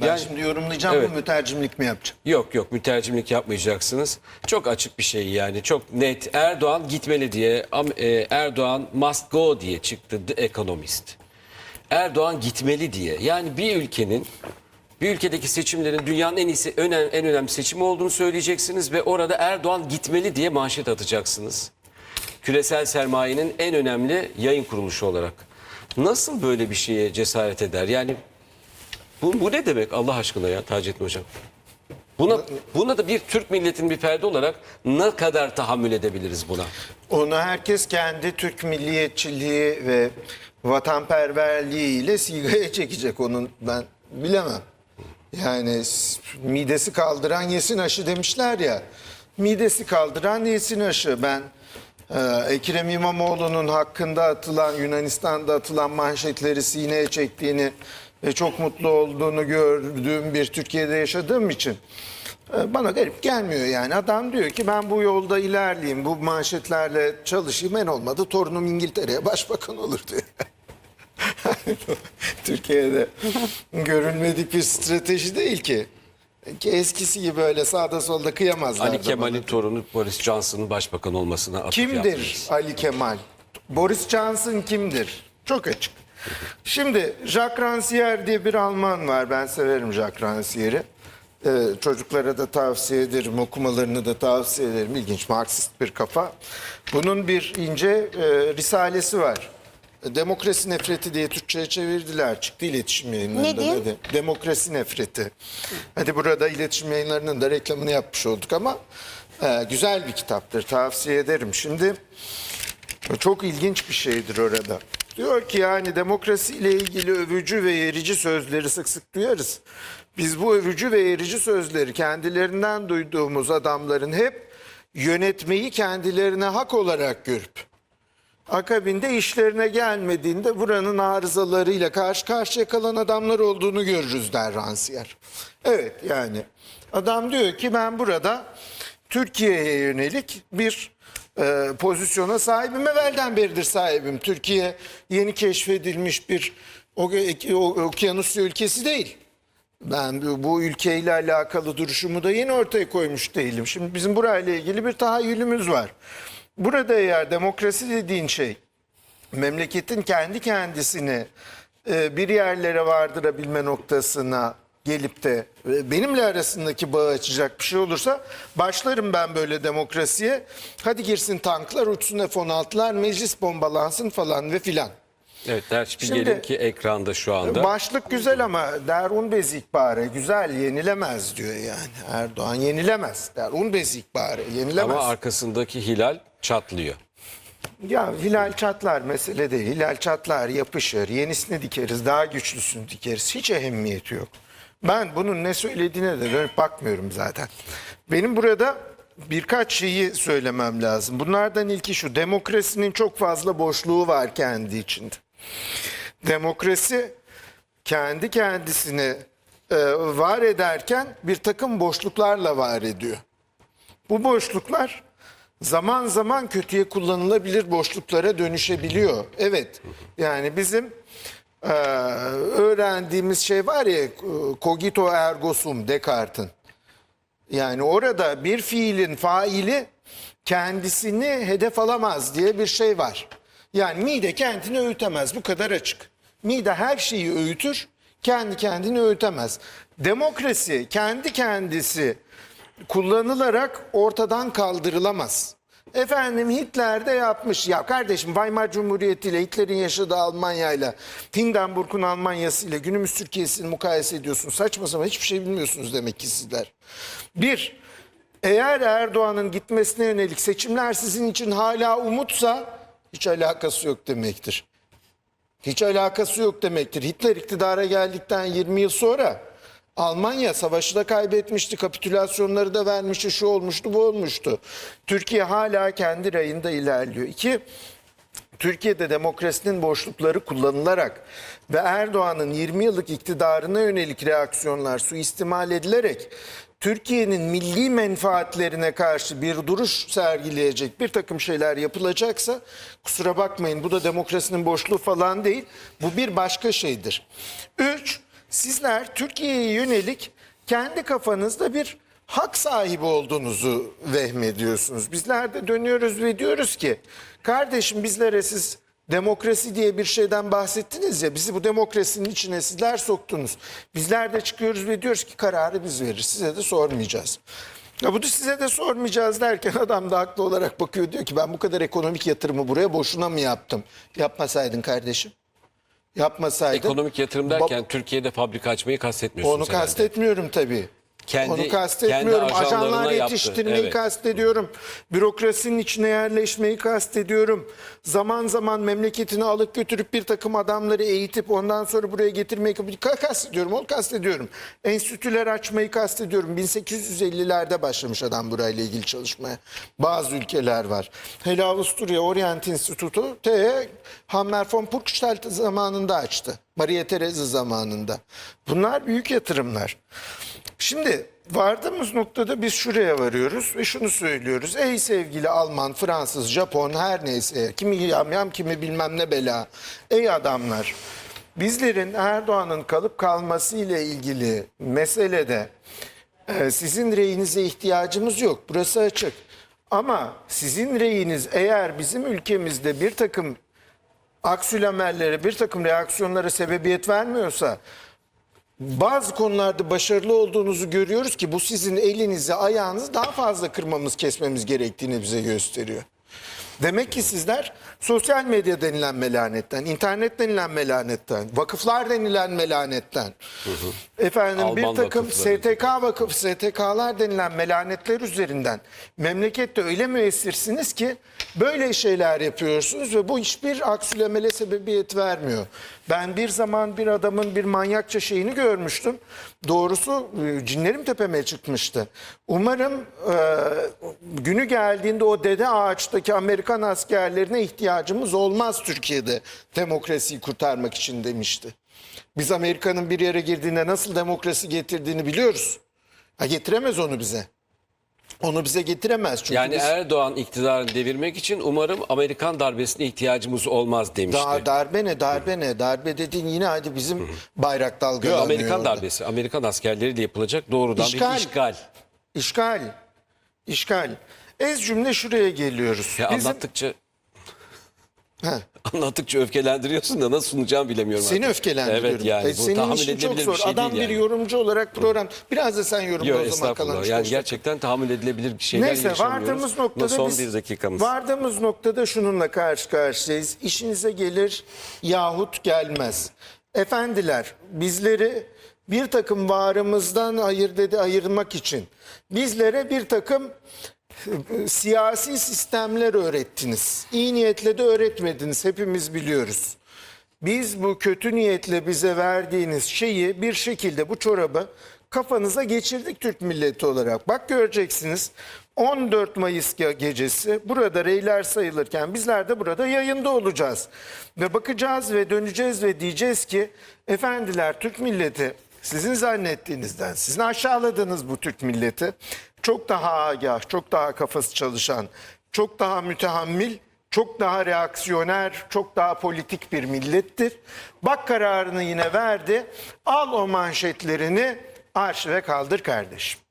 Ben Yani- şimdi yorumlayacağım Evet. mı mütercimlik mi yapacağım? Yok yok mütercimlik yapmayacaksınız. Çok açık bir şey yani çok net. Erdoğan gitmeli diye e, Erdoğan must go diye çıktı The Economist. Erdoğan gitmeli diye. Yani bir ülkenin bir ülkedeki seçimlerin dünyanın en iyisi önem, en önemli seçimi olduğunu söyleyeceksiniz ve orada Erdoğan gitmeli diye manşet atacaksınız. Küresel sermayenin en önemli yayın kuruluşu olarak. Nasıl böyle bir şeye cesaret eder? Yani bu, bu ne demek Allah aşkına ya Taceddin Hocam? Buna, buna da bir Türk milletinin bir perde olarak ne kadar tahammül edebiliriz buna? Onu herkes kendi Türk milliyetçiliği ve vatanperverliğiyle sigaya çekecek onun ben bilemem. Yani midesi kaldıran yesin aşı demişler ya. Midesi kaldıran yesin aşı. Ben e, Ekrem İmamoğlu'nun hakkında atılan Yunanistan'da atılan manşetleri sineye çektiğini ve çok mutlu olduğunu gördüğüm bir Türkiye'de yaşadığım için e, bana garip gelmiyor yani. Adam diyor ki ben bu yolda ilerleyeyim, bu manşetlerle çalışayım. En olmadı torunum İngiltere'ye başbakan olur diyor. Türkiye'de görülmedik bir strateji değil ki. Ki eskisi gibi öyle sağda solda kıyamazlar. Ali Kemal'in torunu Boris Johnson'ın başbakan olmasına atıf Kimdir yaptınız. Ali Kemal? Boris Johnson kimdir? Çok açık. Şimdi Jacques Rancière diye bir Alman var. Ben severim Jacques Rancière'i. Ee, çocuklara da tavsiye ederim, okumalarını da tavsiye ederim. İlginç, Marksist bir kafa. Bunun bir ince e, risalesi var. Demokrasi nefreti diye Türkçe'ye çevirdiler. Çıktı iletişim yayınlarında. Ne diyeyim? dedi. Demokrasi nefreti. Hadi burada iletişim yayınlarının da reklamını yapmış olduk ama e, güzel bir kitaptır. Tavsiye ederim. Şimdi çok ilginç bir şeydir orada. Diyor ki yani demokrasi ile ilgili övücü ve yerici sözleri sık sık duyarız. Biz bu övücü ve yerici sözleri kendilerinden duyduğumuz adamların hep yönetmeyi kendilerine hak olarak görüp akabinde işlerine gelmediğinde buranın arızalarıyla karşı karşıya kalan adamlar olduğunu görürüz der Ransiyer. Evet yani adam diyor ki ben burada Türkiye'ye yönelik bir e, pozisyona sahibim. Evvelden beridir sahibim. Türkiye yeni keşfedilmiş bir okyanus ülkesi değil. Ben bu, bu ülkeyle alakalı duruşumu da yeni ortaya koymuş değilim. Şimdi bizim burayla ilgili bir tahayyülümüz var. Burada eğer demokrasi dediğin şey memleketin kendi kendisini e, bir yerlere vardırabilme noktasına gelip de e, benimle arasındaki bağı açacak bir şey olursa başlarım ben böyle demokrasiye. Hadi girsin tanklar, uçsun F-16'lar, meclis bombalansın falan ve filan. Evet ders bir Şimdi- gelin ki ekranda şu anda. Başlık güzel ama derun bezik bari güzel yenilemez diyor yani. Erdoğan yenilemez. Derun bezik bari yenilemez. Ama arkasındaki hilal çatlıyor. Ya hilal çatlar mesele değil. Hilal çatlar yapışır. Yenisini dikeriz. Daha güçlüsünü dikeriz. Hiç ehemmiyeti yok. Ben bunun ne söylediğine de dönüp bakmıyorum zaten. Benim burada birkaç şeyi söylemem lazım. Bunlardan ilki şu. Demokrasinin çok fazla boşluğu var kendi içinde. Demokrasi kendi kendisini e, var ederken bir takım boşluklarla var ediyor. Bu boşluklar zaman zaman kötüye kullanılabilir boşluklara dönüşebiliyor. Evet yani bizim e, öğrendiğimiz şey var ya cogito ergo sum Descartes'in. Yani orada bir fiilin faili kendisini hedef alamaz diye bir şey var. Yani mide kendini öğütemez bu kadar açık. Mide her şeyi öğütür, kendi kendini öğütemez. Demokrasi kendi kendisi kullanılarak ortadan kaldırılamaz. Efendim Hitler de yapmış. Ya kardeşim Weimar Cumhuriyeti ile Hitler'in yaşadığı Almanya ile Hindenburg'un Almanya'sı ile günümüz Türkiye'sini mukayese ediyorsun. Saçma sapan hiçbir şey bilmiyorsunuz demek ki sizler. Bir, eğer Erdoğan'ın gitmesine yönelik seçimler sizin için hala umutsa hiç alakası yok demektir. Hiç alakası yok demektir. Hitler iktidara geldikten 20 yıl sonra Almanya savaşı da kaybetmişti, kapitülasyonları da vermişti, şu olmuştu, bu olmuştu. Türkiye hala kendi rayında ilerliyor. İki, Türkiye'de demokrasinin boşlukları kullanılarak ve Erdoğan'ın 20 yıllık iktidarına yönelik reaksiyonlar suistimal edilerek Türkiye'nin milli menfaatlerine karşı bir duruş sergileyecek bir takım şeyler yapılacaksa kusura bakmayın bu da demokrasinin boşluğu falan değil. Bu bir başka şeydir. Üç, Sizler Türkiye'ye yönelik kendi kafanızda bir hak sahibi olduğunuzu vehmediyorsunuz. Bizler de dönüyoruz ve diyoruz ki kardeşim bizlere siz demokrasi diye bir şeyden bahsettiniz ya bizi bu demokrasinin içine sizler soktunuz. Bizler de çıkıyoruz ve diyoruz ki kararı biz veririz size de sormayacağız. Ya bunu size de sormayacağız derken adam da haklı olarak bakıyor diyor ki ben bu kadar ekonomik yatırımı buraya boşuna mı yaptım? Yapmasaydın kardeşim. Yapmasaydın. Ekonomik yatırım derken Türkiye'de fabrika açmayı kastetmiyorsunuz onu herhalde. kastetmiyorum tabii. Kendi- Onu kastetmiyorum. kendi Ajanlar yaptı, yetiştirmeyi evet. kastediyorum. Bürokrasinin içine yerleşmeyi kastediyorum. Zaman zaman memleketini alıp götürüp bir takım adamları eğitip ondan sonra buraya getirmeyi ka- kastediyorum. Onu kastediyorum. Enstitüler açmayı kastediyorum. 1850'lerde başlamış adam burayla ilgili çalışmaya. Bazı ülkeler var. Hele Avusturya Orient Institutu T. Hammer von Purgstall zamanında açtı. Maria Theresa zamanında. Bunlar büyük yatırımlar. Şimdi vardığımız noktada biz şuraya varıyoruz ve şunu söylüyoruz. Ey sevgili Alman, Fransız, Japon her neyse kimi yamyam kimi bilmem ne bela. Ey adamlar bizlerin Erdoğan'ın kalıp kalması ile ilgili meselede e, sizin reyinize ihtiyacımız yok. Burası açık. Ama sizin reyiniz eğer bizim ülkemizde bir takım aksülamellere bir takım reaksiyonlara sebebiyet vermiyorsa bazı konularda başarılı olduğunuzu görüyoruz ki bu sizin elinizi ayağınızı daha fazla kırmamız kesmemiz gerektiğini bize gösteriyor. Demek ki sizler sosyal medya denilen melanetten, internet denilen melanetten, vakıflar denilen melanetten, efendim bir Alman takım vakıfları. STK vakıf, STK'lar denilen melanetler üzerinden memlekette öyle müessirsiniz ki böyle şeyler yapıyorsunuz ve bu hiçbir aksülemele sebebiyet vermiyor. Ben bir zaman bir adamın bir manyakça şeyini görmüştüm. Doğrusu e, cinlerim tepeme çıkmıştı. Umarım e, günü geldiğinde o dede ağaçtaki Amerikan askerlerine ihtiyacımız olmaz Türkiye'de demokrasiyi kurtarmak için demişti. Biz Amerika'nın bir yere girdiğinde nasıl demokrasi getirdiğini biliyoruz. Ha, getiremez onu bize. Onu bize getiremez çünkü Yani biz Erdoğan iktidarını devirmek için umarım Amerikan darbesine ihtiyacımız olmaz demişti. daha darbe ne darbe ne darbe dediğin yine hadi bizim bayrak Yok, dalgalanıyor. Amerikan orada. darbesi. Amerikan askerleriyle yapılacak doğrudan İşgal. bir işgal. İşgal. İşgal. Ez cümle şuraya geliyoruz. Ya Bizim- anlattıkça Heh. anlattıkça öfkelendiriyorsun da nasıl sunacağımı bilemiyorum. Seni artık. öfkelendiriyorum. Evet yani E, bu senin tahammül işin çok zor. bir şey Adam bir yani. yorumcu olarak program. Biraz da sen yorumla Yok o zaman kalan Yani dakika. gerçekten tahammül edilebilir bir şeyler Neyse vardığımız noktada Son biz bir dakikamız. vardığımız noktada şununla karşı karşıyayız. İşinize gelir yahut gelmez. Efendiler bizleri bir takım varımızdan ayır dedi ayırmak için bizlere bir takım siyasi sistemler öğrettiniz. İyi niyetle de öğretmediniz. Hepimiz biliyoruz. Biz bu kötü niyetle bize verdiğiniz şeyi bir şekilde bu çorabı kafanıza geçirdik Türk milleti olarak. Bak göreceksiniz 14 Mayıs ge- gecesi burada reyler sayılırken bizler de burada yayında olacağız. Ve bakacağız ve döneceğiz ve diyeceğiz ki efendiler Türk milleti sizin zannettiğinizden, sizin aşağıladığınız bu Türk milleti çok daha agah, çok daha kafası çalışan, çok daha mütehammil çok daha reaksiyoner, çok daha politik bir millettir. Bak kararını yine verdi. Al o manşetlerini arşive kaldır kardeşim.